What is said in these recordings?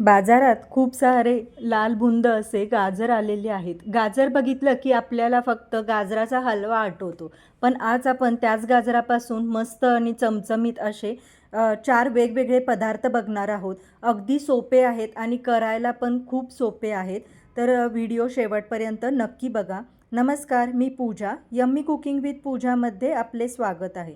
बाजारात खूप सारे लाल बुंद असे गाजर आलेले आहेत. गाजर बघितलं की आपल्याला फक्त गाजराचा हलवा आठवतो. पण आज आपण त्याच गाजरापासून मस्त आणि चमचमीत असे चार वेगवेगळे पदार्थ बघणार आहोत. अगदी सोपे आहेत आणि करायला पण खूप सोपे आहेत. तर व्हिडिओ शेवटपर्यंत नक्की बघा. नमस्कार मी पूजा. यम्मी कुकिंग विथ पूजामध्ये आपले स्वागत आहे.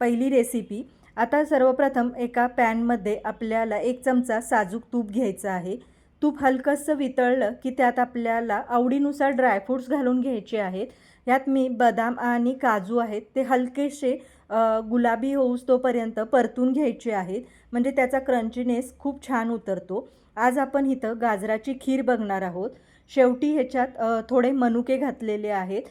पहिली रेसिपी आता सर्वप्रथम एका पॅनमध्ये आपल्याला एक चमचा साजूक तूप घ्यायचं आहे. तूप हलकंसं वितळलं की त्यात आपल्याला आवडीनुसार ड्रायफ्रूट्स घालून घ्यायचे आहेत. यात मी बदाम आणि काजू आहेत. ते हलकेसे गुलाबी होऊस तोपर्यंत परतून घ्यायचे आहेत. म्हणजे त्याचा क्रंचीनेस खूप छान उतरतो. आज आपण इथं गाजराची खीर बघणार आहोत. शेवटी ह्याच्यात थोडे मनुके घातलेले आहेत.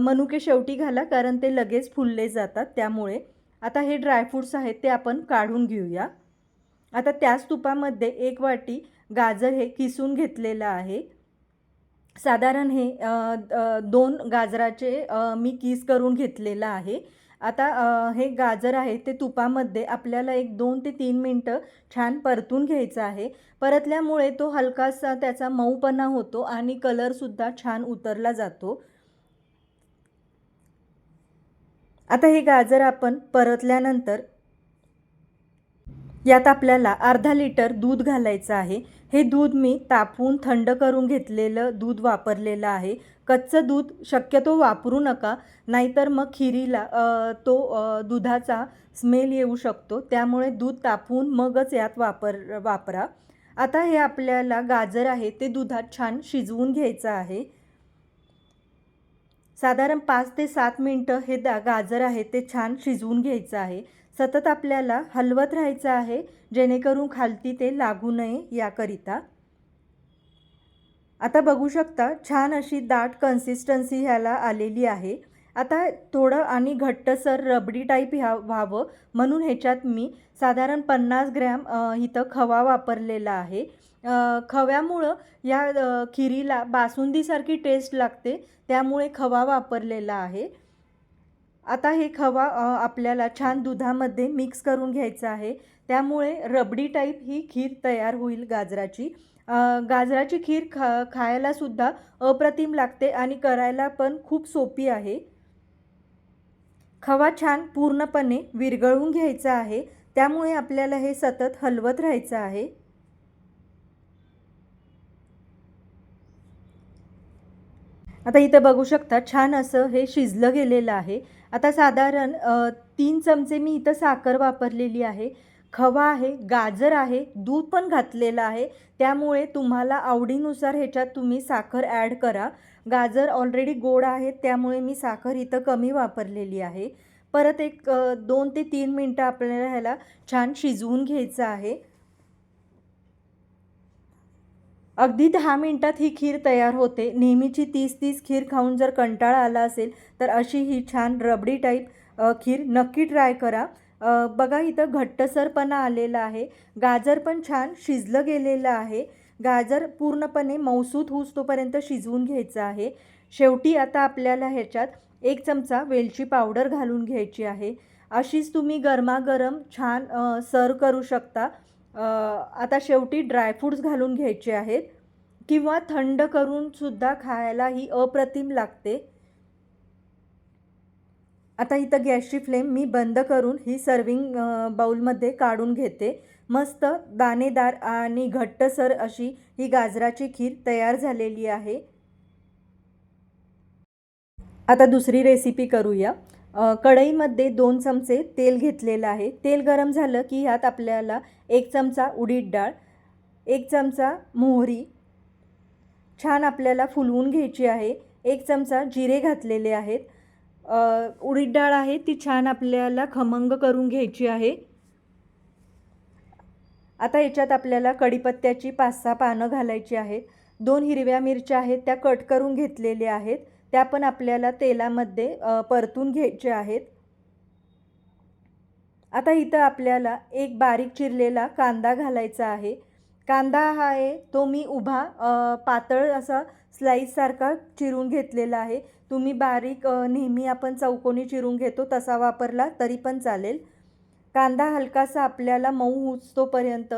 मनुके शेवटी घाला कारण ते लगेच फुलले जातात त्यामुळे. आता हे ड्रायफ्रूट्स आहेत ते आपण काढून घेऊया. आता त्याच तुपामध्ये एक वाटी गाजर हे किसून घेतलेलं आहे. साधारण हे दोन गाजराचे मी किस करून घेतलेलं आहे. आता हे गाजर आहे ते तुपामध्ये आपल्याला एक दोन ते तीन मिनटं छान परतून घ्यायचं आहे. परतल्यामुळे तो हलकासा त्याचा मऊपणा होतो आणि कलरसुद्धा छान उतरला जातो. आता हे गाजर आपण परतल्यानंतर यात आपल्याला अर्धा लिटर दूध घालायचं आहे. हे दूध मी तापवून थंड करून घेतलेलं दूध वापरलेलं आहे. कच्चं दूध शक्यतो वापरू नका नाहीतर मग खिरीला तो दुधाचा स्मेल येऊ शकतो. त्यामुळे दूध तापवून मगच यात वापर वापरा. आता हे आपल्याला गाजर आहे ते दुधात छान शिजवून घ्यायचं आहे. साधारण पाच ते सात मिनटं हे दा गाजर आहे ते छान शिजवून घ्यायचं आहे. सतत आपल्याला हलवत राहायचं आहे जेणेकरून खालती ते लागू नये याकरिता. आता बघू शकता छान अशी दाट कन्सिस्टन्सी ह्याला आलेली आहे. आता थोडं आणि घट्टसर रबडी टाईप ह्या व्हावं. म्हणून ह्याच्यात मी साधारण पन्नास ग्रॅम इथं खवा वापरलेला आहे. खव्यामुळं या खिरीला बासुंदीसारखी टेस्ट लागते त्यामुळे खवा वापरलेला आहे. आता हे खवा आपल्याला छान दुधामध्ये मिक्स करून घ्यायचं आहे. त्यामुळे रबडी टाईप ही खीर तयार होईल गाजराची. गाजराची खीर खा खायलासुद्धा अप्रतिम लागते आणि करायला पण खूप सोपी आहे. खवा छान पूर्णपणे विरघळवून घ्यायचा आहे. त्यामुळे आपल्याला हे सतत हलवत राहायचं आहे. आता इथं बघू शकता छान असं हे शिजलं गेलेलं आहे. आता साधारण तीन चमचे मी इथं साखर वापरलेली आहे. खवा आहे गाजर आहे दूध पण घातलेलं आहे. त्यामुळे तुम्हाला आवडीनुसार ह्याच्यात तुम्ही साखर ॲड करा. गाजर ऑलरेडी गोड आहे त्यामुळे मी साखर इथं कमी वापरलेली आहे. परत एक दोन ते तीन मिनटं आपल्याला ह्याला छान शिजवून घ्यायचं आहे. अगदी दहा मिनटात ही खीर तयार होते. नेहमीची तीस तीस खीर खाऊन जर कंटाळा आला असेल तर अशी ही छान रबडी टाईप खीर नक्की ट्राय करा. बघा इथं घट्टसरपणा आलेला आहे. गाजर पण छान शिजलं गेलेलं आहे. गाजर पूर्णपणे मौसूत होऊस तोपर्यंत शिजवून घ्यायचं आहे. शेवटी आता आपल्याला ह्याच्यात एक चमचा वेलची पावडर घालून घ्यायची आहे. अशीच तुम्ही गरमागरम छान सर्व करू शकता. आता शेवटी ड्रायफ्रूट्स घालून घ्यायचे आहेत. किंवा थंड करून सुद्धा खायला ही अप्रतिम लागते. आता इथं गॅसची फ्लेम मी बंद करून ही सर्विंग बाउलमध्ये काढून घेते. मस्त दाणेदार आणि घट्टसर अशी ही गाजराची खीर तयार झालेली आहे. आता दुसरी रेसिपी करूया. कढईमध्ये दोन चमचे तेल घेतलेलं आहे. तेल गरम झालं की ह्यात आपल्याला एक चमचा उडीद डाळ एक चमचा मोहरी छान आपल्याला फुलवून घ्यायची आहे. एक चमचा जिरे घातलेले आहेत. उडीद डाळ आहे ती छान आपल्याला खमंग करून घ्यायची आहे. आता याच्यात आपल्याला कढीपत्त्याची पाच सहा पानं घालायची आहेत. दोन हिरव्या मिरच्या आहेत त्या कट करून घेतलेल्या आहेत. त्या पण आपल्याला तेलामध्ये परतून घ्यायच्या आहेत. आता इथं आपल्याला एक बारीक चिरलेला कांदा घालायचा आहे. कांदा हा आहे तो मी उभा पातळ असा स्लाईससारखा चिरून घेतलेला आहे. तुम्ही बारीक नेहमी आपण चौकोनी चिरून घेतो तसा वापरला तरी पण चालेल. कांदा हलकासा आपल्याला मऊ उचतोपर्यंत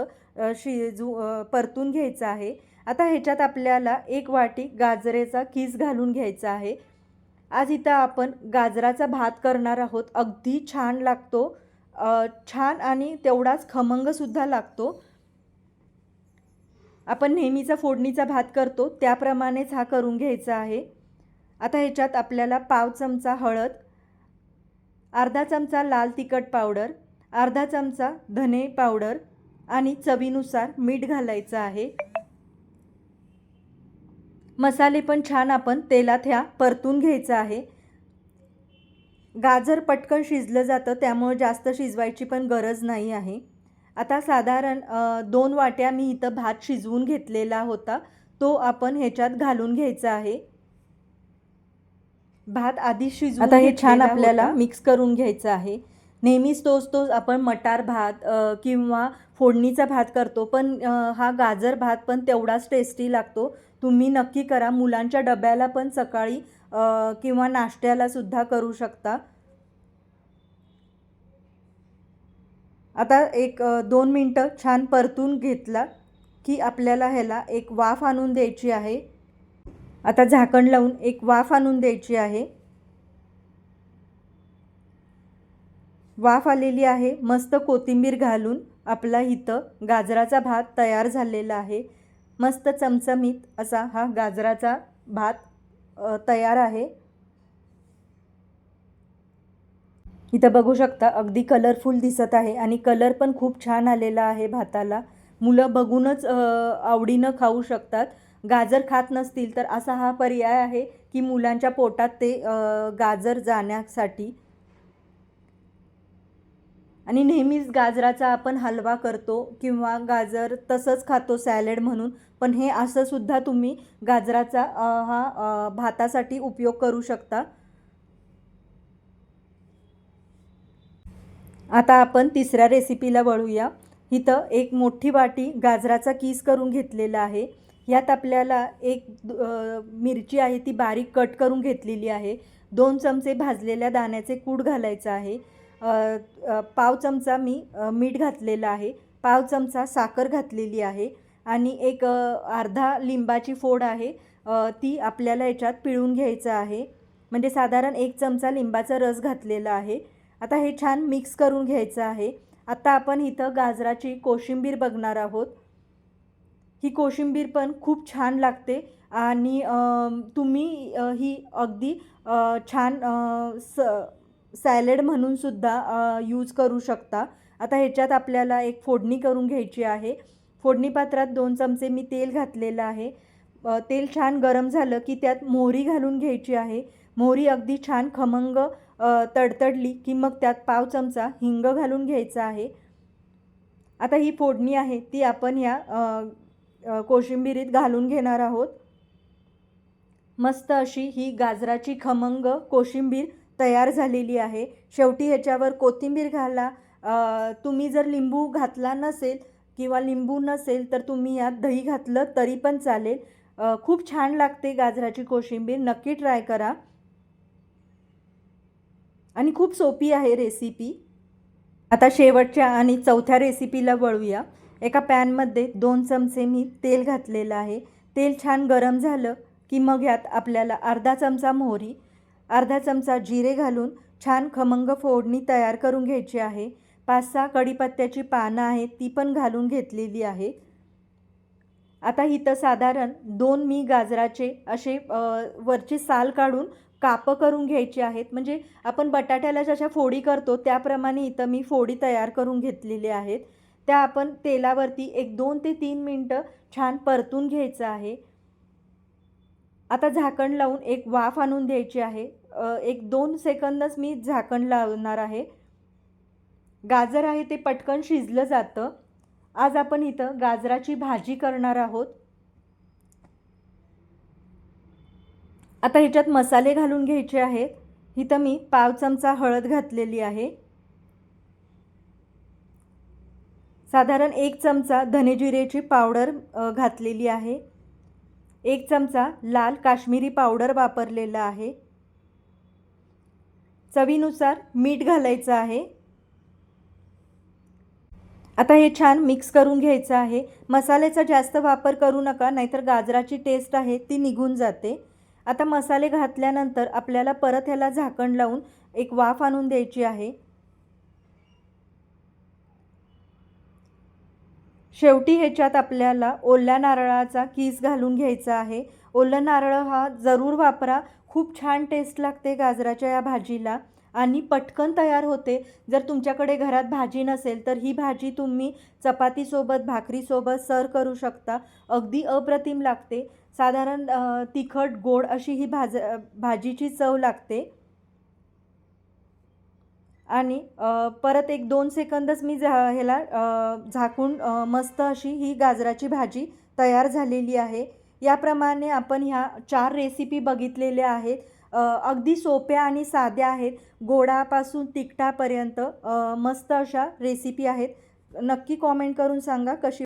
शिजू परतून घ्यायचा आहे. आता ह्याच्यात आपल्याला एक वाटी गाजरेचा किस घालून घ्यायचा आहे. आज इथं आपण गाजराचा भात करणार आहोत. अगदी छान लागतो. छान आणि तेवढाच खमंगसुद्धा लागतो. आपण नेहमीचा फोडणीचा भात करतो. त्याप्रमाणेच हा करून घ्यायचा आहे. आता ह्याच्यात आपल्याला पाव चमचा हळद अर्धा चमचा लाल तिखट पावडर अर्धा चमचा धने पावडर आणि चवीनुसार मीठ घालायचं आहे. मसाले पण छान आपण तेलात ह्या परतून घ्यायचं आहे. गाजर पटकन शिजलं जातं त्यामुळे जास्त शिजवायची पण गरज नाही आहे. आता साधारण दोन वाट्या मी इथं भात शिजवून घेतलेला होता तो आपण ह्याच्यात घालून घ्यायचा आहे. भात आधी शिजवून आता हे छान आपल्याला. मिक्स करून घ्यायचं आहे. नेहमीच तोच तोच आपण मटार भात किंवा फोडणीचा भात करतो. पण हा गाजर भात पण तेवढाच टेस्टी लागतो. तुम्ही नक्की करा. मुलांच्या डब्याला पण सकाळी किंवा नाश्त्याला सुद्धा करू शकता. आता एक दोन मिनटं छान परतून घेतला की आपल्याला ह्याला एक वाफ आणून द्यायची आहे. आता झाकण लावून एक वाफ आणून द्यायची आहे. वाफ आलेली आहे. मस्त कोथिंबीर घालून आपला इथं गाजराचा भात तयार झालेला आहे. मस्त चमचमीत असा हा गाजराचा भात तयार आहे. इथं बघू शकता अगदी कलरफुल दिसत आहे आणि कलर पण खूप छान आलेला आहे भाताला. मुलं बघूनच आवडीनं खाऊ शकतात. गाजर खात नसतील तर असा हा पर्याय आहे की मुलांच्या पोटात ते गाजर जाण्यासाठी आणि नेहमीच गाजराचा आपण हलवा करतो किंवा गाजर तसंच खातो सॅलेड म्हणून. पण हे असं सुद्धा तुम्ही गाजराचा हा भातासाठी उपयोग करू शकता. आता आपण तिसऱ्या रेसिपीला वळूया. इथं एक मोठी वाटी गाजराचा किस करून घेतलेला आहे. यात आपल्याला एक मिरची आहे ती बारीक कट करून घेतलेली आहे. दोन चमचे भाजलेल्या दाण्याचे कूड घालायचं आहे. पाव चमचा मी मीठ घातलेलं आहे. पाव चमचा साखर घातलेली आहे आणि एक अर्धा लिंबाची फोड आहे. ती आपल्याला याच्यात पिळून घ्यायचं आहे. म्हणजे साधारण एक चमचा लिंबाचा रस घातलेला आहे. आता हे छान मिक्स करून घ्यायचं आहे. आता आपण इथं गाजराची कोशिंबीर बघणार आहोत. ही कोशिंबीर पण खूप छान लागते आणि तुम्ही ही अगदी छान स सॅलेड म्हणून सुद्धा यूज करू शकता. आता ह्याच्यात आपल्याला एक फोडणी करून घ्यायची आहे. फोडणी पात्रात दोन चमचे मी तेल घातलेलं आहे. तेल छान गरम झालं की त्यात मोहरी घालून घ्यायची आहे. मोहरी अगदी छान खमंग तडतडली की मग त्यात पाव चमचा हिंग घालून घ्यायचा आहे. आता ही फोडणी आहे ती आपण ह्या कोशिंबिरीत घालून घेणार आहोत. मस्त अशी ही गाजराची खमंग कोशिंबीर तयार झालेली आहे. शेवटी ह्याच्यावर कोथिंबीर घाला. तुम्ही जर लिंबू घातला नसेल किंवा लिंबू नसेल तर तुम्ही यात दही घातलं तरी पण चालेल. खूप छान लागते गाजराची कोशिंबीर. नक्की ट्राय करा. आणि खूप सोपी आहे रेसिपी. आता शेवटच्या आणि चौथ्या रेसिपीला वळूया. एका पॅनमध्ये दोन चमचे मी तेल घातलेलं आहे. तेल छान गरम झालं की मग यात आपल्याला अर्धा चमचा मोहरी अर्धा चमचा जिरे घालून छान खमंग फोडणी तयार करून घ्यायची आहे. पाच सहा कढीपत्त्याची पानं आहेत ती पण घालून घेतलेली आहे. आता इथं साधारण दोन मी गाजराचे असे वरची साल काढून कापं करून घ्यायची आहेत. म्हणजे आपण बटाट्याला जशा फोडी करतो त्याप्रमाणे इथं मी फोडी तयार करून घेतलेली आहेत. त्या आपण तेलावरती एक दोन ते तीन मिनटं छान परतून घ्यायचं आहे. आता झाकण लावून एक वाफ आणून द्यायची आहे. एक दोन सेकंदच मी झाकण लावणार आहे. गाजर आहे ते पटकन शिजलं जातं. आज आपण इथं गाजराची भाजी करणार आहोत. आता ह्याच्यात मसाले घालून घ्यायचे आहेत. इथं मी पाव चमचा हळद घातलेली आहे. साधारण एक चमचा धनेजिरेची पावडर घातलेली आहे. एक चमचा लाल काश्मीरी पावडर वापरलेला आहे. चवीनुसार मीठ घालायचं आहे. आता हे छान मिक्स करून घ्यायचं आहे. मसाल्याचा जास्त वापर करू नका नाहीतर गाजराची टेस्ट आहे ती निघून जाते. आता मसाले घातल्यानंतर आपल्याला परत ह्याला झाकण लावून एक वाफ आणून द्यायची आहे. शेवटी ह्याच्यात आपल्याला ओल्या नारळाचा किस घालून घ्यायचा आहे. ओलं नारळ हा जरूर वापरा खूप छान टेस्ट लागते गाजराच्या या भाजीला. आणि पटकन तयार होते. जर तुमच्याकडे घरात भाजी नसेल तर ही भाजी तुम्ही चपातीसोबत भाकरीसोबत सर्व करू शकता. अगदी अप्रतिम लागते. साधारण तिखट गोड अशी ही भाज भाजीची चव लागते. आणि परत एक दोन सेकंदच मी झा ह्याला झाकून मस्त अशी ही गाजराची भाजी तयार झालेली आहे. याप्रमाणे आपण ह्या चार रेसिपी बघितलेल्या आहेत. अगदी सोप्या आणि साध्या आहेत. गोडापासून तिखटापर्यंत मस्त अशा रेसिपी आहेत. नक्की कॉमेंट करून सांगा कशी